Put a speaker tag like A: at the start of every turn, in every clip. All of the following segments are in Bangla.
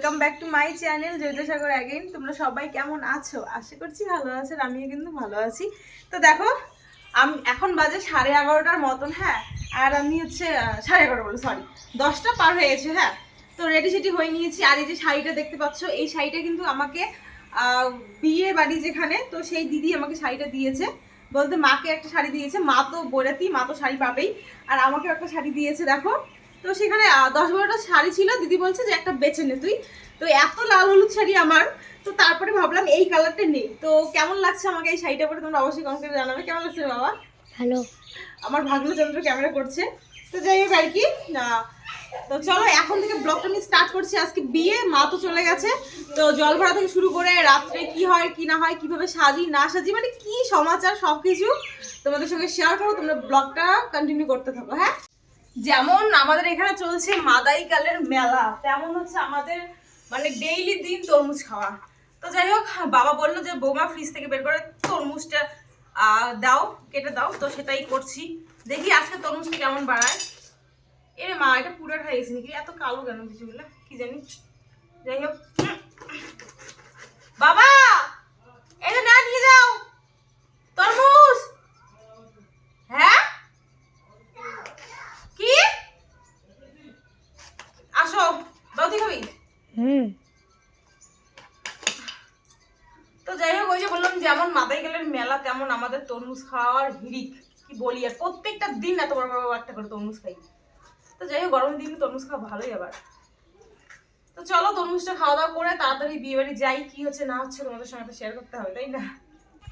A: Welcome back to my channel Joyitasagar again তোমরা সবাই কেমন আছো? আশা করছি ভালো আছো, আর আমিও কিন্তু ভালো আছি। তো দেখো, আমি এখন বাজে সাড়ে এগারোটার মতন হ্যাঁ? আর আমি হচ্ছে সাড়ে এগারো বলো সরি দশটা পার হয়ে গেছে হ্যাঁ? তো রেডি সেটি হয়ে নিয়েছি। আর এই যে শাড়িটা দেখতে পাচ্ছ, এই শাড়িটা কিন্তু আমাকে বিয়ে বাড়ি যেখানে, তো সেই দিদি আমাকে শাড়িটা দিয়েছে। বলতে মাকে একটা শাড়ি দিয়েছে। মা তো বলেতি মা তো শাড়ি পাবেই। আর আমাকে একটা শাড়ি দিয়েছে, দেখো। তো সেখানে দশ বারোটা শাড়ি ছিল। দিদি বলছে যে একটা বেছে নে তুই। তো এত লাল হলুদ শাড়ি আমার। তো তারপরে ভাবলাম এই কালারটা নেই। তো কেমন লাগছে আমাকে এই শাড়িটা পরে তোমরা অবশ্যই কমেন্ট করে জানাবে। কেমন লাগছে বাবা?
B: হ্যালো
A: আমার ভাগ্যচন্দ্র ক্যামেরা করছে। তো যাই হোক আর কি তো চলো এখন থেকে ব্লগটা আমি স্টার্ট করছি। আজকে বিয়ে মা তো চলে গেছে। তো জল ভরা থেকে শুরু করে রাত্রে কি হয় কি না হয় কীভাবে সাজি না সাজি মানে কি সমাচার সব কিছু তোমাদের সঙ্গে শেয়ার করো তোমরা ব্লগটা কন্টিনিউ করতে থাকো হ্যাঁ? যেমন আমাদের এখানে চলছে মাদাইকালের মেলা, তেমন হচ্ছে আমাদের মানে ডেইলি দিন তরমুজ খাওয়া। তো যাই হোক, বাবা বলল যে, বৌমা ফ্রিজ থেকে বের করে তরমুজটা দাও, কেটে দাও, তো সেটাই করছি। দেখি আজকে তরমুজটা কেমন বাড়ায়। এরে মা, এটা পুরাট হয়ে নাকি? এত কালো কেন কিছুগুলো কি জানি? যাই হোক গরমের দিনে, তরমুজ খাওয়া ভালোই আবার। তো চলো, তরমুজটা খাওয়া দাওয়া করে তাড়াতাড়ি বিয়ে বাড়ি যাই, কি হচ্ছে না হচ্ছে তোমাদের সঙ্গে শেয়ার করতে হবে, তাই না?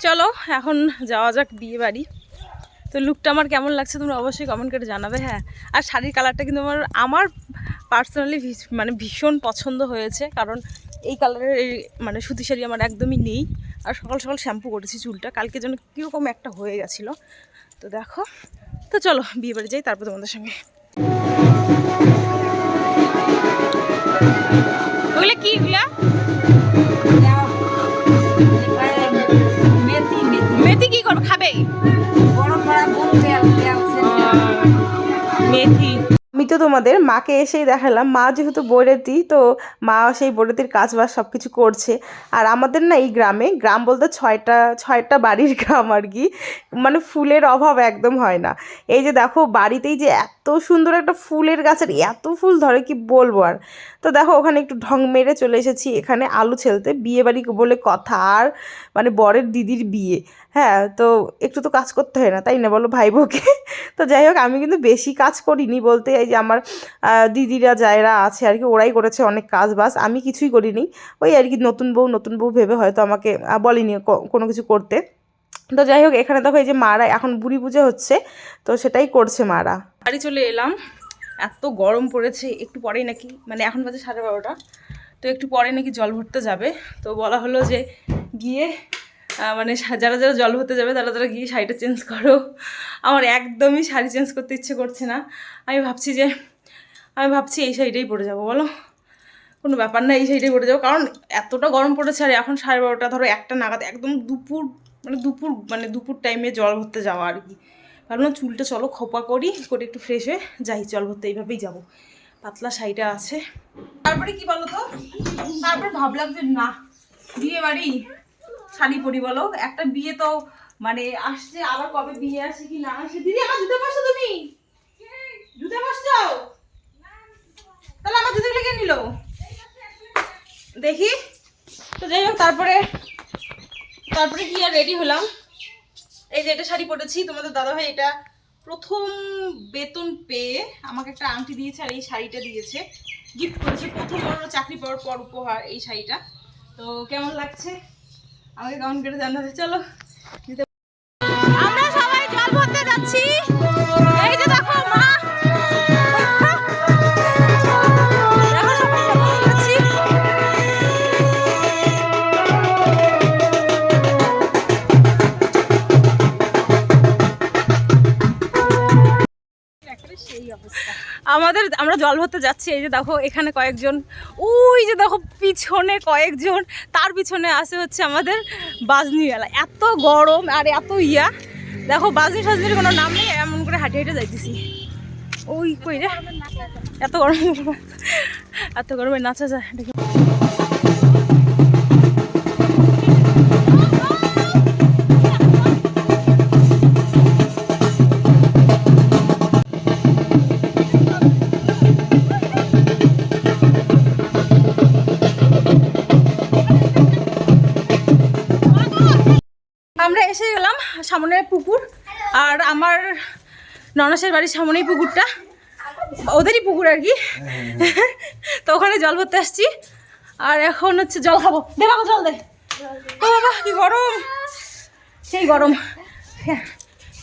A: চলো, এখন যাওয়া যাক বিয়ে বাড়ি তো লুকটা আমার কেমন লাগছে তোমরা অবশ্যই কমেন্ট করে জানাবে হ্যাঁ। আর শাড়ির কালারটা কিন্তু আমার আমার পার্সোনালি মানে ভীষণ পছন্দ হয়েছে, কারণ এই কালারের মানে সুতি শাড়ি আমার একদমই নেই। আর সকাল সকাল শ্যাম্পু করেছি চুলটা, কালকে যেন কীরকম একটা হয়ে গেছিল। তো দেখো, তো চলো বিয়ে বাড়ি যাই, তারপর তোমাদের সঙ্গে ওগুলো কি এগুলা? তোমাদের, মাকে এসেই দেখালাম। মা যেহেতু বৈরাতি, তো মা সেই বৈরাতির কাজ বাজ সব কিছু করছে। আর আমাদের না এই গ্রামে, গ্রাম বলতে ছয়টা ছয়টা বাড়ির গ্রাম আর কি মানে ফুলের অভাব একদম হয় না। এই যে দেখো, বাড়িতেই যে এত সুন্দর একটা ফুলের গাছের এত ফুল ধরে কি বলব আর? তো দেখো, ওখানে একটু ঢং মেরে চলে এসেছি। এখানে আলু ছেলতে বিয়ে বাড়ি বলে কথা, আর মানে বরের দিদির বিয়ে। হ্যাঁ তো একটু তো কাজ করতে হয় না, তাই না? বলো ভাই বউকে তো যাই হোক, আমি কিন্তু বেশি কাজ করিনি বলতে এই যে আমার দিদিরা যায়রা আছে আর কি, ওরাই করেছে অনেক কাজ বাজ আমি কিছুই করিনি। ওই আর কি নতুন বউ নতুন বউ ভেবে হয়তো আমাকে বলেনি কোনো কিছু করতে। তো যাই হোক, এখানে দেখো এই যে মারা, এখন বুড়ি পুজো হচ্ছে, তো সেটাই করছে মারা। বাড়ি চলে এলাম। এত গরম পড়েছে, একটু পরেই নাকি মানে এখন বাজে সাড়ে বারোটা, তো একটু পরে নাকি জল ভরতে যাবে। তো বলা হলো যে গিয়ে মানে যারা যারা জল ভরতে যাবে, তারা তারা গিয়ে শাড়িটা চেঞ্জ করো। আমার একদমই শাড়ি চেঞ্জ করতে ইচ্ছে করছে না। আমি ভাবছি যে, আমি ভাবছি এই শাড়িটাই পরে যাব, বলো? কোনো ব্যাপার না, এই শাড়িটাই পরে যাব। কারণ এতটা গরম পড়েছে, আর এখন সাড়ে বারোটা, ধরো একটা নাগাদ, একদম দুপুর মানে দুপুর মানে দুপুর টাইমে জল ভরতে যাওয়া আর কি। ভাবলাম চুলটা চলো খোপা করি, করে একটু ফ্রেশ হয়ে যাই জল ভরতে এইভাবেই যাব। পাতলা শাড়িটা আছে। তারপরে কি বলো তো? তারপর ভাবলাম যে না, বিয়ে বাড়ি। শাড়ি পরি বলো, একটা বিয়ে তো মানে আসছে, আবার কবে বিয়ে আসে কি না আসে? দিদি, আমার জুতো পারছ তুমি? জুতো পারছ? তাহলে আমার জুতোগুলো কে নিল? দেখি। তো যাই হোক, তারপরে তারপরে কি আর রেডি হলাম। এই যে এটা শাড়ি পরেছি, তোমাদের দাদাভাই এটা প্রথম বেতন পেয়ে আমাকে একটা আংটি দিয়েছে আর এই শাড়িটা দিয়েছে। গিফট করেছে প্রথম বড় চাকরি পাওয়ার পর উপহার এই শাড়িটা। তো কেমন লাগছে? আমাকে কাউন্ট করে জানাতে চলো। আমাদের, আমরা জল ভরতে যাচ্ছি, এই যে দেখো এখানে কয়েকজন, ওই যে দেখো পিছনে কয়েকজন, তার পিছনে আসে হচ্ছে আমাদের বাজনিওয়ালা। এত গরম আর এত ইয়া। দেখো বাজনি সাজনির কোনো নাম নেই, এমন করে হাঁটে হেঁটে যাইতেছি। ওই কই রে? এত গরম। এত গরমে নাচা যায়। ননাসের বাড়ির সামনেই পুকুরটা। ওদেরই পুকুর আর কি। তো ওখানে জল ভরতে আসছি। আর এখন হচ্ছে জল খাব। দে বাবা জল দে। ও বাবা কি গরম। সেই গরম। ফ্যান-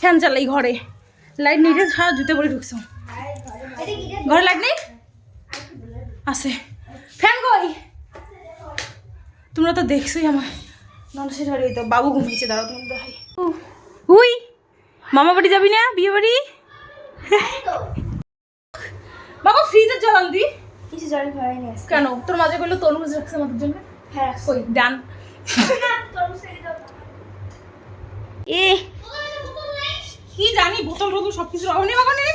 A: ফ্যান চালাই ঘরে। লাইট নিয়ে সারা জুতে পরে ঢুকছো। ঘরে লাইট নেই? আছে। ফ্যান কই? তোমরা তো দেখছোই আমার মানুষের বাড়ি ওই তো। বাবু ঘুমিয়েছে দাঁড়াও তোমার দেখাই। উই মামা বাড়ি যাবি না? বিয়ে বাড়ি বাবা ফ্রিজের জল আনবি
C: কিছু জল ভরাই নিয়ে
A: কেন? তোর মাঝে বলল তরমুজ রাখছে আমাদের জন্য?
C: হ্যাঁ
A: কই ডান
C: এ
A: কি জানি বোতল বোতল সব কিছু নেই বাবা নেই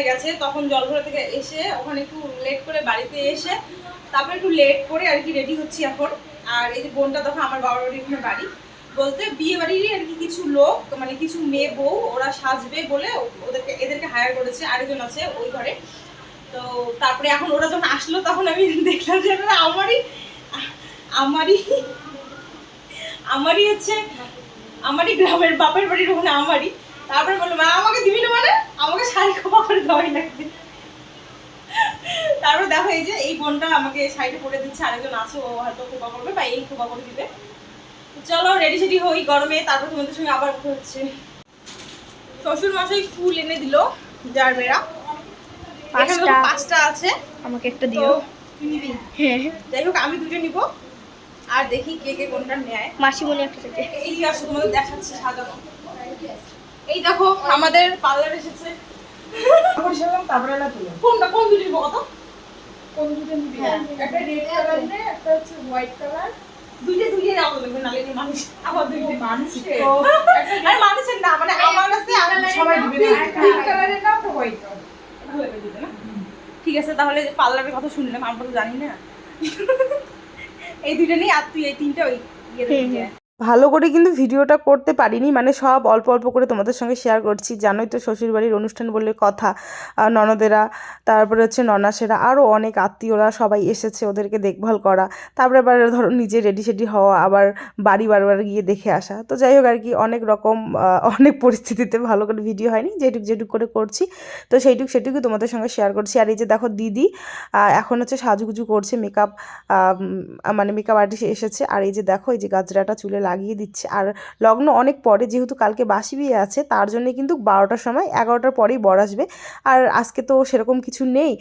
A: হয়ে গেছে, তখন জলঘরা থেকে এসে ওখানে একটু লেট করে বাড়িতে এসে তারপরে একটু লেট করে আর কি রেডি হচ্ছি এখন। আর এই যে বোনটা তখন আমার বাবার বাড়ির ওখানে বাড়ি। বলতে বিয়ে বাড়িরই আর কি কিছু লোক মানে কিছু মেয়ে বউ, ওরা সাজবে বলে ওদেরকে, এদেরকে হায়ার করেছে, আরেকজন আছে ওই ঘরে। তো তারপরে এখন ওরা যখন আসলো, তখন আমি দেখলাম যে আমারই আমারই আমারই হচ্ছে, আমারই গ্রামের বাপের বাড়ির ওখানে আমারই। তারপরে বলল, মা, আমাকে দিবি না মানে? আমাকে শাড়ি খোপা করে দেওয়াই লাগবে। তারপর দেখো এই যে এই বোনটা আমাকে শাড়িটা পরে দিচ্ছে আরেকজন আছে ও হয়তো খোপা করবে বা এই খোপা করে দিবে। চলো রেডি সেডি হই গরমে তারপর তোমাদের সঙ্গে আবার কথা হচ্ছে। শ্বশুর মশাই ফুল এনে দিল যার এখানে
C: পাঁচটা।
A: পাঁচটা আছে।
C: আমাকে একটা দিও।
A: নিবি।
C: হ্যাঁ।
A: যাই হোক আমি দুটো নিব। আর দেখি কে কে কোনটা নেয়।
C: মাসিমণি একটা থেকে
A: এই আসো তোমাদের দেখাচ্ছি সাজানো এই দেখো আমাদের পার্লার এসেছে। কোনটা কোন দুটো নিবো কত? কোন দুটো নিবি? একটা রেড কালার নে একটা হচ্ছে হোয়াইট কালার দুইটা দুইটা নাও লাগবে নালে মানুষ। আবার দুইটা মানুষ আরে মানুষের না মানে আমার কাছে আর সবাই দিবে পিঙ্ক কালারের না? হোয়াইট ঠিক আছে তাহলে পার্লারের কথা শুনলাম আমরা তো জানি না। এই দুইটা নেই আর তুই এই তিনটা ওই ইয়ে। ভালো করে কিন্তু ভিডিওটা করতে পারিনি। মানে সব অল্প অল্প করে তোমাদের সঙ্গে শেয়ার করছি। জানোই তো শ্বশুরবাড়ির অনুষ্ঠান বলে কথা। ননদেরা, তারপরে হচ্ছে ননাসেরা আরও অনেক আত্মীয়রা সবাই এসেছে ওদেরকে দেখভাল করা। তারপরে আবার ধরো নিজে রেডি সেডি হওয়া, আবার বাড়ি বারবার গিয়ে দেখে আসা। তো যাই হোক আর কি, অনেক রকম অনেক পরিস্থিতিতে ভালো করে ভিডিও হয়নি। যেটুক যেটুক করে করছি, তো সেইটুক সেটুকু তোমাদের সঙ্গে শেয়ার করছি। আর এই যে দেখো দিদি এখন হচ্ছে সাজুগুজু করছে মেকআপ মানে মেকআপ আর্টিস্ট এসেছে। আর এই যে দেখো, এই যে গাজরাটা চুলে লাগিয়ে দিচ্ছে। আর লগ্ন অনেক পরে, যেহেতু কালকে বাসি বিয়ে আছে, তার জন্য কিন্তু বারোটার সময় এগারোটার পরেই বর আসবে। আর আজকে তো সেরকম কিছু নেই।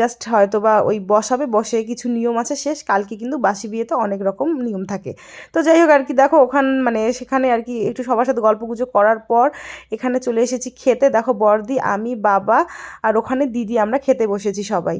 A: জাস্ট হয়তো বা ওই বসাবে, বসে কিছু নিয়ম আছে শেষ। কালকে কিন্তু বাসি বিয়েতে অনেক রকম নিয়ম থাকে। তো যাই হোক আর কি, দেখো ওখান মানে সেখানে আর কি একটু সবার সাথে গল্প গুজব করার পর এখানে চলে এসেছি খেতে। দেখো বর্দি, আমি, বাবা আর ওখানে দিদি, আমরা খেতে বসেছি সবাই।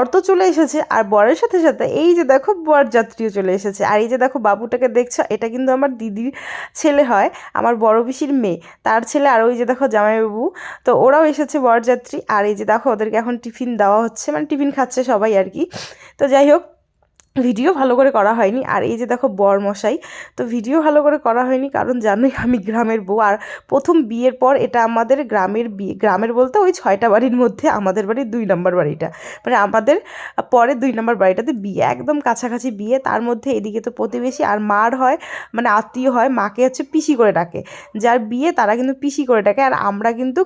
A: বর তো চলে এসেছে, আর বরের সাথে সাথে এই যে দেখো বর যাত্রীও চলে এসেছে। আর এই যে দেখো বাবুটাকে দেখছ, এটা কিন্তু আমার দিদির ছেলে হয়, আমার বড় পিসির মেয়ে। তার ছেলে আর ওই যে দেখো জামাইবাবু, তো ওরাও এসেছে বরযাত্রী আর এই যে দেখো ওদেরকে এখন টিফিন দেওয়া হচ্ছে মানে টিফিন খাচ্ছে সবাই আর কি। তো যাই হোক ভিডিও ভালো করে করা হয়নি। আর এই যে দেখো বর মশাই তো ভিডিও ভালো করে করা হয়নি কারণ জানোই আমি গ্রামের বউ। আর প্রথম বিয়ের পর এটা আমাদের গ্রামের বিয়ে, গ্রামের বলতে ওই ছয়টা বাড়ির মধ্যে আমাদের বাড়ির দুই নম্বর বাড়িটা। মানে আমাদের পরে দুই নম্বর বাড়িটাতে বিয়ে, একদম কাছাকাছি বিয়ে। তার মধ্যে এদিকে তো প্রতিবেশী আর মার হয় মানে আত্মীয় হয়, মাকে হচ্ছে পিসি করে ডাকে। যার বিয়ে তারা কিন্তু পিসি করে ডাকে আর আমরা কিন্তু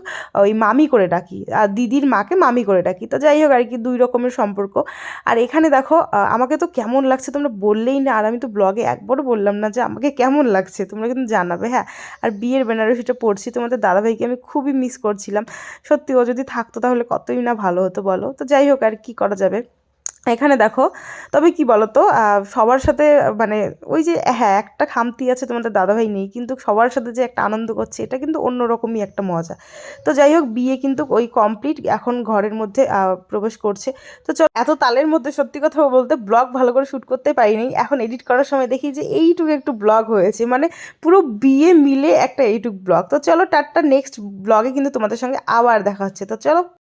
A: ওই মামি করে ডাকি। আর দিদির মাকে মামি করে ডাকি। তো যাই হোক আর কি, দুই রকমের সম্পর্ক। আর এখানে দেখো আমাকে তো কেমন লাগছে তোমরা বললেই না। আর আমি তো ব্লগে একবারও বললাম না যে আমাকে কেমন লাগছে, তোমরা কিন্তু জানাবে হ্যাঁ। আর বিয়ের বেনারসিটা পড়ছি, তোমাদের দাদাভাইকে আমি খুবই মিস করছিলাম। সত্যি ও যদি থাকতো তাহলে কতই না ভালো হতো বলো? তো যাই হোক, আর কি করা যাবে? এখানে দেখো, তবে কি বলো তো সবার সাথে মানে ওই যে হ্যাঁ একটা খামতি আছে তোমাদের দাদাভাই নেই, কিন্তু সবার সাথে যে একটা আনন্দ করছে, এটা কিন্তু অন্যরকমই একটা মজা। তো যাই হোক, বিয়ে কিন্তু ওই কমপ্লিট এখন ঘরের মধ্যে প্রবেশ করছে। তো চল, এত তালের মধ্যে সত্যি কথা বলতে ব্লগ ভালো করে শ্যুট করতে পারিনি। এখন এডিট করার সময় দেখি যে, এইটুকু একটু ব্লগ হয়েছে মানে পুরো বিয়ে মিলে একটা এইটুক ব্লগ। তো চলো টাটটা নেক্সট ব্লগে কিন্তু তোমাদের সঙ্গে আবার দেখা হচ্ছে। তো চলো